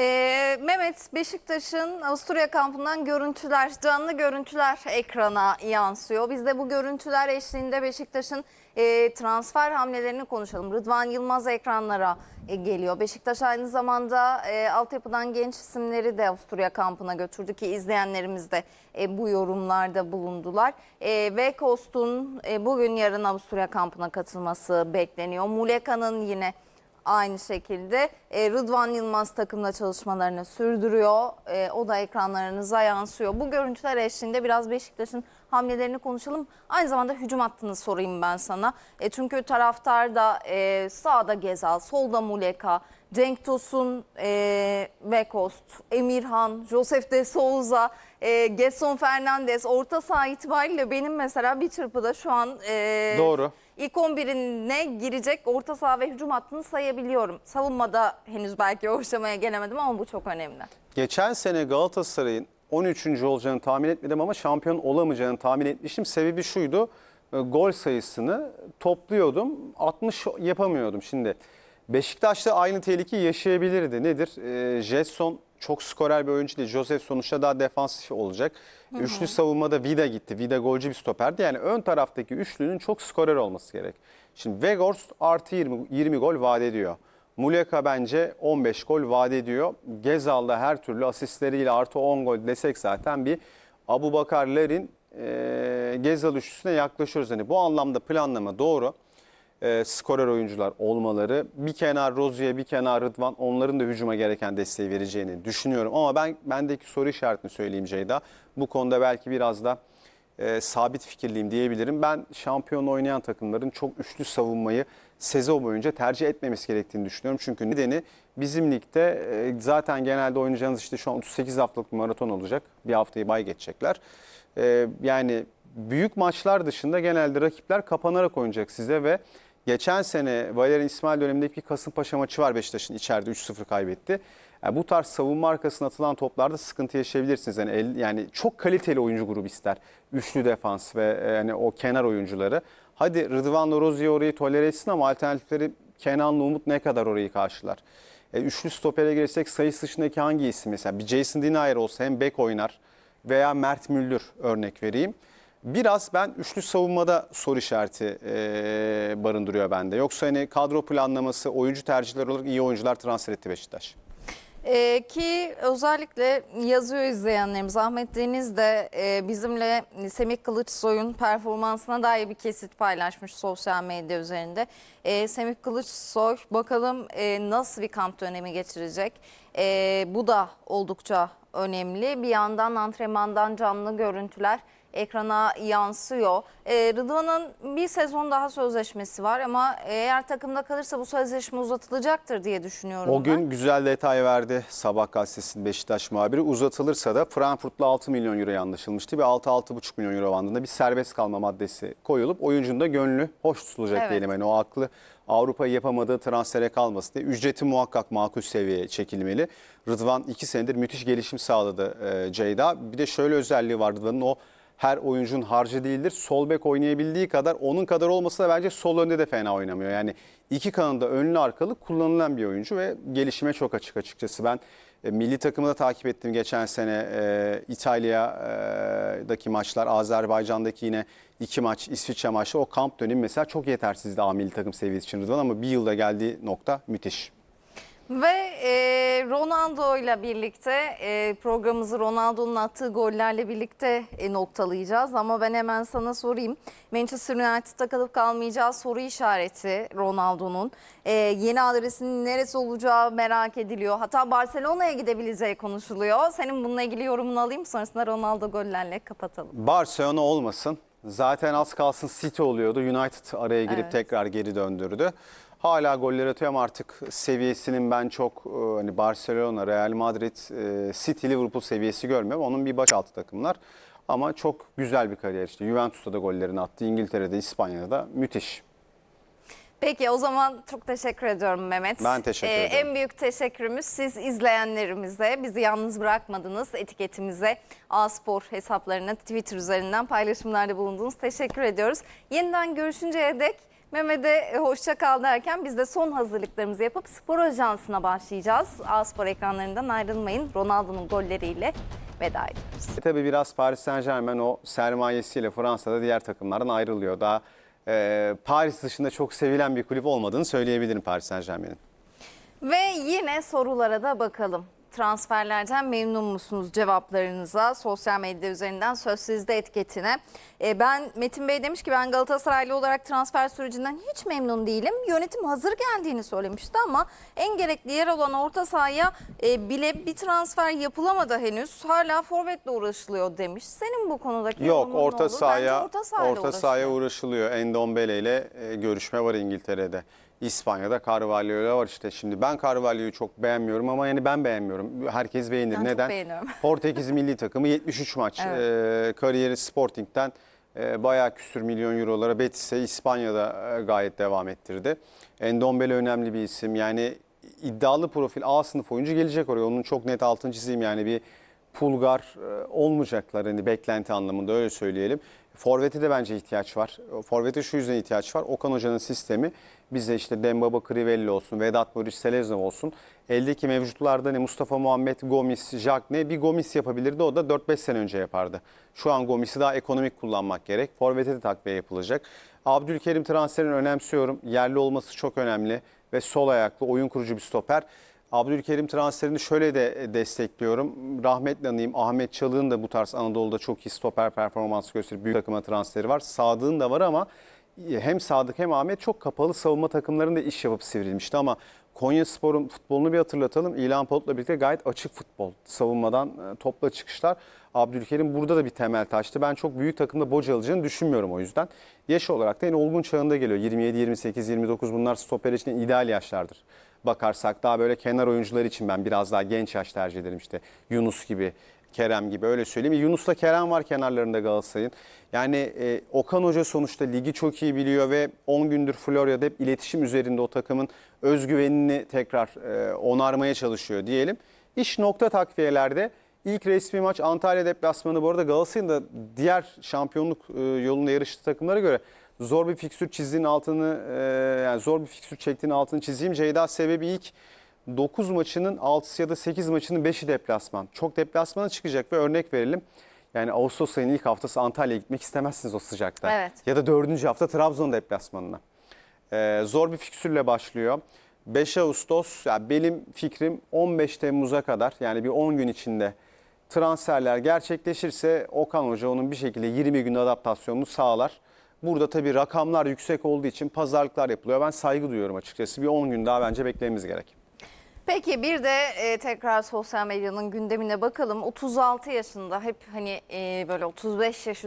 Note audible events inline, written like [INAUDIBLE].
Ee, Mehmet Beşiktaş'ın Avusturya kampından görüntüler, canlı görüntüler ekrana yansıyor. Biz de bu görüntüler eşliğinde Beşiktaş'ın e, transfer hamlelerini konuşalım. Rıdvan Yılmaz ekranlara e, geliyor. Beşiktaş aynı zamanda e, altyapıdan genç isimleri de Avusturya kampına götürdü ki izleyenlerimiz de e, bu yorumlarda bulundular. E, ve Kost'un e, bugün yarın Avusturya kampına katılması bekleniyor. Muleka'nın yine Aynı şekilde e, Rıdvan Yılmaz takımla çalışmalarını sürdürüyor. E, o da ekranlarınıza yansıyor. Bu görüntüler eşliğinde biraz Beşiktaş'ın hamlelerini konuşalım. Aynı zamanda hücum hattını sorayım ben sana. E, çünkü taraftarda e, sağda Gezal, solda Muleka, Cenk Tosun, e, Wekost, Emirhan, Josef de Souza, e, Gerson Fernandez orta saha itibariyle benim mesela bir çırpıda şu an e, Doğru. İlk 11'ine girecek orta saha ve hücum hattını sayabiliyorum. Savunmada henüz belki o aşamaya gelemedim ama bu çok önemli. Geçen sene Galatasaray'ın 13. olacağını tahmin etmedim ama şampiyon olamayacağını tahmin etmiştim. Sebebi şuydu. e, Gol sayısını topluyordum. 60 yapamıyordum. Şimdi Beşiktaş'ta aynı tehlike yaşayabilirdi. Nedir? E, Jetson çok skorer bir oyuncu değil. Joseph sonuçta daha defansif olacak. Üçlü savunmada Vida gitti. Vida golcü bir stoperdi. Yani ön taraftaki üçlünün çok skorer olması gerek. Şimdi Weghorst artı 20, 20 gol vaat ediyor. Muleka bence 15 gol vaat ediyor. Gezal da her türlü asistleriyle artı 10 gol desek zaten bir Abu Bakar Larin e, Gezal üçlüsüne yaklaşıyoruz. Hani bu anlamda planlama doğru. E, skorer oyuncular olmaları. Bir kenar Rozier, bir kenar Rıdvan onların da hücuma gereken desteği vereceğini düşünüyorum. Ama ben bendeki soru işaretini söyleyeyim Ceyda. Bu konuda belki biraz da e, sabit fikirliyim diyebilirim. Ben şampiyon oynayan takımların çok üçlü savunmayı sezon boyunca tercih etmemesi gerektiğini düşünüyorum. Çünkü nedeni bizim ligde e, zaten genelde oynayacağınız işte şu an 38 haftalık bir maraton olacak. Bir haftayı bay geçecekler. E, yani büyük maçlar dışında genelde rakipler kapanarak oynayacak size ve geçen sene Valerian İsmail dönemindeki bir Kasımpaşa maçı var Beşiktaş'ın içeride 3-0 kaybetti. Yani bu tarz savunma arkasına atılan toplarda sıkıntı yaşayabilirsiniz. Yani, el- yani çok kaliteli oyuncu grubu ister. Üçlü defans ve e, yani o kenar oyuncuları. Hadi Rıdvan'la Rozier orayı tolere etsin ama alternatifleri Kenan'la Umut ne kadar orayı karşılar? E, üçlü stopere girsek sayısı dışındaki hangi isim mesela? Bir Jason Denier olsa hem bek oynar veya Mert Müldür örnek vereyim. Biraz ben üçlü savunmada soru işareti e, barındırıyor bende. Yoksa hani kadro planlaması, oyuncu tercihleri olarak iyi oyuncular transfer etti Beşiktaş. Ee, ki özellikle yazıyor izleyenlerimiz. Ahmet Deniz de e, bizimle Semih Kılıçsoy'un performansına dair bir kesit paylaşmış sosyal medya üzerinde. Ee, Semih Kılıçsoy bakalım e, nasıl bir kamp dönemi geçirecek. E, bu da oldukça önemli. Bir yandan antrenmandan canlı görüntüler ekrana yansıyor. Ee, Rıdvan'ın bir sezon daha sözleşmesi var ama eğer takımda kalırsa bu sözleşme uzatılacaktır diye düşünüyorum O ben. gün güzel detay verdi Sabah gazetesinin Beşiktaş muhabiri. Uzatılırsa da Frankfurt'la 6 milyon euroya anlaşılmıştı ve 6-6,5 milyon euro bandında bir serbest kalma maddesi koyulup oyuncunun da gönlü hoş tutulacak Evet. diyelim. Yani o aklı Avrupa'yı yapamadığı transfere kalmasın diye ücreti muhakkak makul seviyeye çekilmeli. Rıdvan 2 senedir müthiş gelişim sağladı e, Ceyda. Bir de şöyle özelliği var Rıdvan'ın o her oyuncunun harcı değildir. Sol bek oynayabildiği kadar onun kadar olmasa da bence sol önde de fena oynamıyor. Yani iki kanında önlü arkalı kullanılan bir oyuncu ve gelişime çok açık açıkçası. Ben e, milli takımı da takip ettim geçen sene e, İtalya'daki maçlar, Azerbaycan'daki yine iki maç, İsviçre maçı. O kamp dönemi mesela çok yetersizdi A milli takım seviyesi için Rıdvan ama bir yılda geldiği nokta müthiş. Ve e, Ronaldo ile birlikte e, programımızı Ronaldo'nun attığı gollerle birlikte e, noktalayacağız. Ama ben hemen sana sorayım. Manchester United'da kalıp kalmayacağı soru işareti Ronaldo'nun. E, yeni adresinin neresi olacağı merak ediliyor. Hatta Barcelona'ya gidebileceği konuşuluyor. Senin bununla ilgili yorumunu alayım. Sonrasında Ronaldo gollerle kapatalım. Barcelona olmasın. Zaten az kalsın City oluyordu. United araya girip Evet. tekrar geri döndürdü. Hala goller atıyor ama artık seviyesinin ben çok e, hani Barcelona, Real Madrid, e, City, Liverpool seviyesi görmüyorum. Onun bir başaltı takımlar. Ama çok güzel bir kariyer işte. Juventus'ta da gollerini attı. İngiltere'de, İspanya'da da müthiş. Peki o zaman çok teşekkür ediyorum Mehmet. Ben teşekkür Ee, ederim. En büyük teşekkürümüz siz izleyenlerimize. Bizi yalnız bırakmadınız. Etiketimize, A-Spor hesaplarına Twitter üzerinden paylaşımlarda bulundunuz. Teşekkür ediyoruz. Yeniden görüşünceye dek Mehmet'e e, hoşça kal derken biz de son hazırlıklarımızı yapıp spor ajansına başlayacağız. A Spor ekranlarından ayrılmayın. Ronaldo'nun golleriyle veda ediyoruz. E tabii biraz Paris Saint Germain o sermayesiyle Fransa'da diğer takımlardan ayrılıyor. Daha e, Paris dışında çok sevilen bir kulüp olmadığını söyleyebilirim Paris Saint Germain'in. Ve yine sorulara da bakalım. Transferlerden memnun musunuz cevaplarınıza sosyal medya üzerinden söz sizde etiketine. E, ben Metin Bey demiş ki ben Galatasaraylı olarak transfer sürecinden hiç memnun değilim. Yönetim hazır geldiğini söylemişti ama en gerekli yer olan orta sahaya e, bile bir transfer yapılamadı henüz. Hala forvetle uğraşılıyor demiş. Senin bu konudaki Yok yorumun ne orta olur? sahaya Bence orta sahaya uğraşılıyor. uğraşılıyor. Endombele ile e, görüşme var İngiltere'de. İspanya'da Carvalho ile var işte. Şimdi ben Carvalho'yu çok beğenmiyorum ama yani ben beğenmiyorum. Herkes beğenir. Ben çok Neden? beğeniyorum. [LAUGHS] Portekiz milli takımı 73 maç. Evet. E, kariyeri Sporting'den e, bayağı küsür milyon eurolara Betis'e İspanya'da e, gayet devam ettirdi. Endombele önemli bir isim. Yani iddialı profil A sınıf oyuncu gelecek oraya. Onun çok net altını çizeyim yani bir pulgar e, olmayacaklar hani beklenti anlamında öyle söyleyelim. Forvet'e de bence ihtiyaç var. Forvet'e şu yüzden ihtiyaç var. Okan Hoca'nın sistemi bize işte Dembaba Crivelli olsun, Vedat Muriç Seleznov olsun. Eldeki mevcutlarda ne Mustafa Muhammed, Gomis, Jack ne bir Gomis yapabilirdi. O da 4-5 sene önce yapardı. Şu an Gomis'i daha ekonomik kullanmak gerek. Forvet'e de takviye yapılacak. Abdülkerim transferini önemsiyorum. Yerli olması çok önemli ve sol ayaklı oyun kurucu bir stoper. Abdülkerim transferini şöyle de destekliyorum. Rahmetli anayım Ahmet Çalık'ın da bu tarz Anadolu'da çok iyi stoper performansı gösterip büyük takıma transferi var. Sadık'ın da var ama hem Sadık hem Ahmet çok kapalı savunma takımlarında iş yapıp sivrilmişti ama Konya Spor'un futbolunu bir hatırlatalım. İlhan Palut'la birlikte gayet açık futbol. Savunmadan e, topla çıkışlar. Abdülkerim burada da bir temel taştı. Ben çok büyük takımda boca alacağını düşünmüyorum o yüzden. Yaş olarak da en olgun çağında geliyor. 27, 28, 29 bunlar stoper için ideal yaşlardır bakarsak daha böyle kenar oyuncular için ben biraz daha genç yaş tercih ederim işte Yunus gibi, Kerem gibi öyle söyleyeyim. Yunus'la Kerem var kenarlarında Galatasaray'ın. Yani e, Okan Hoca sonuçta ligi çok iyi biliyor ve 10 gündür Florya'da hep iletişim üzerinde o takımın özgüvenini tekrar e, onarmaya çalışıyor diyelim. İş nokta takviyelerde ilk resmi maç Antalya deplasmanı bu arada Galatasaray'ın da diğer şampiyonluk e, yolunda yarıştığı takımlara göre zor bir fikstür çizdiğin altını e, yani zor bir fikstür çektiğin altını çizeyim. Ceyda sebebi ilk 9 maçının 6'sı ya da 8 maçının 5'i deplasman. Çok deplasmana çıkacak ve örnek verelim. Yani Ağustos ayının ilk haftası Antalya'ya gitmek istemezsiniz o sıcakta. Evet. Ya da 4. hafta Trabzon deplasmanına. Ee, zor bir fikstürle başlıyor. 5 Ağustos, ya benim fikrim 15 Temmuz'a kadar yani bir 10 gün içinde transferler gerçekleşirse Okan Hoca onun bir şekilde 20 gün adaptasyonunu sağlar. Burada tabii rakamlar yüksek olduğu için pazarlıklar yapılıyor. Ben saygı duyuyorum açıkçası. Bir 10 gün daha bence beklememiz gerek. Peki bir de e, tekrar sosyal medyanın gündemine bakalım. 36 yaşında hep hani e, böyle 35 yaş üstü